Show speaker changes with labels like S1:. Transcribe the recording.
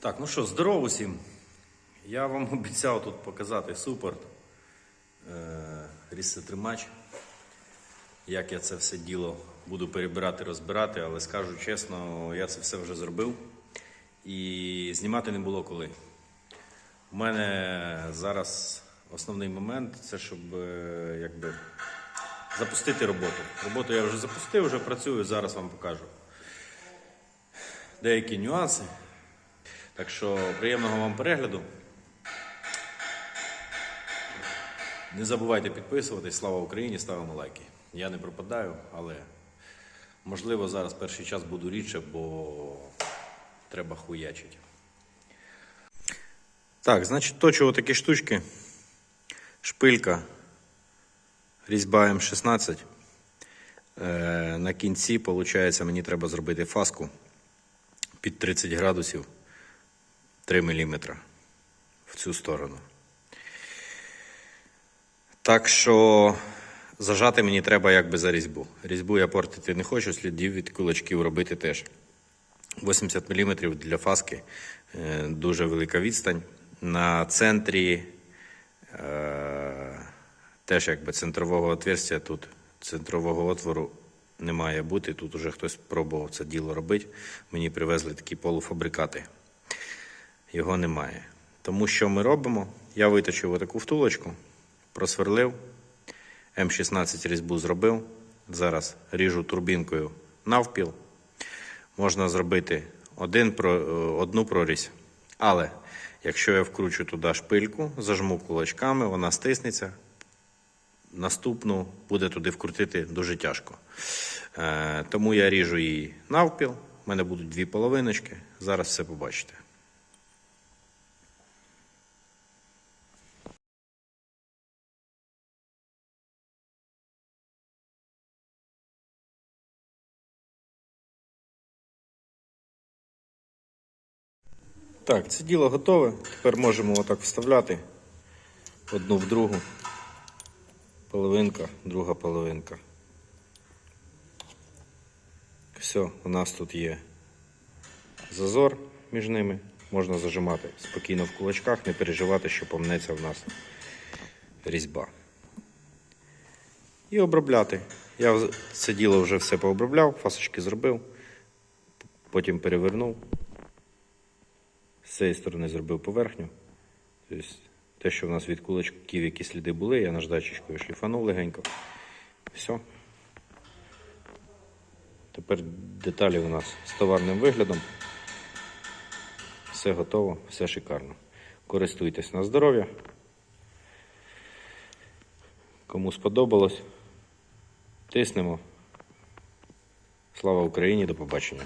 S1: Так, ну що, здорово всім. Я вам обіцяв тут показати супорт, е, як я це все діло буду перебирати, розбирати, але скажу чесно, я це все вже зробив і знімати не було коли. У мене зараз основний момент це щоб е, якби, запустити роботу. Роботу я вже запустив, вже працюю, зараз вам покажу деякі нюанси. Так що приємного вам перегляду. Не забувайте підписуватись. Слава Україні! Ставимо лайки. Я не пропадаю, але можливо зараз перший час буду рідше, бо треба хуячити. Так, значить, точу такі штучки. Шпилька. Різьба М16. Е, на кінці, виходить, мені треба зробити фаску під 30 градусів 3 мм в цю сторону. Так що зажати мені треба якби за різьбу. Різьбу я портити не хочу, слідів від кулачків робити теж. 80 мм для фаски е, дуже велика відстань. На центрі е, теж якби центрового отверстя тут центрового отвору не має бути. Тут уже хтось пробував це діло робити. Мені привезли такі полуфабрикати. Його немає. Тому що ми робимо? Я виточив отаку втулочку, просверлив, М16 різьбу зробив. Зараз ріжу турбінкою навпіл. Можна зробити один, е, одну прорізь. Але якщо я вкручу туди шпильку, зажму кулачками, вона стиснеться, наступну буде туди вкрутити дуже тяжко. Е, тому я ріжу її навпіл. У мене будуть дві половиночки. Зараз все побачите. Так, це діло готове. Тепер можемо отак вставляти одну в другу. Половинка, друга половинка. Все, у нас тут є зазор між ними. Можна зажимати спокійно в кулачках, не переживати, що помнеться в нас різьба. І обробляти. Я це діло вже все пообробляв, фасочки зробив, потім перевернув. З цієї сторони зробив поверхню. Тобто, те, що в нас від кулачків, які сліди були, я наждачечкою шліфанув легенько. Все. Тепер деталі у нас з товарним виглядом. Все готово, все шикарно. Користуйтесь на здоров'я. Кому сподобалось, тиснемо. Слава Україні, до побачення.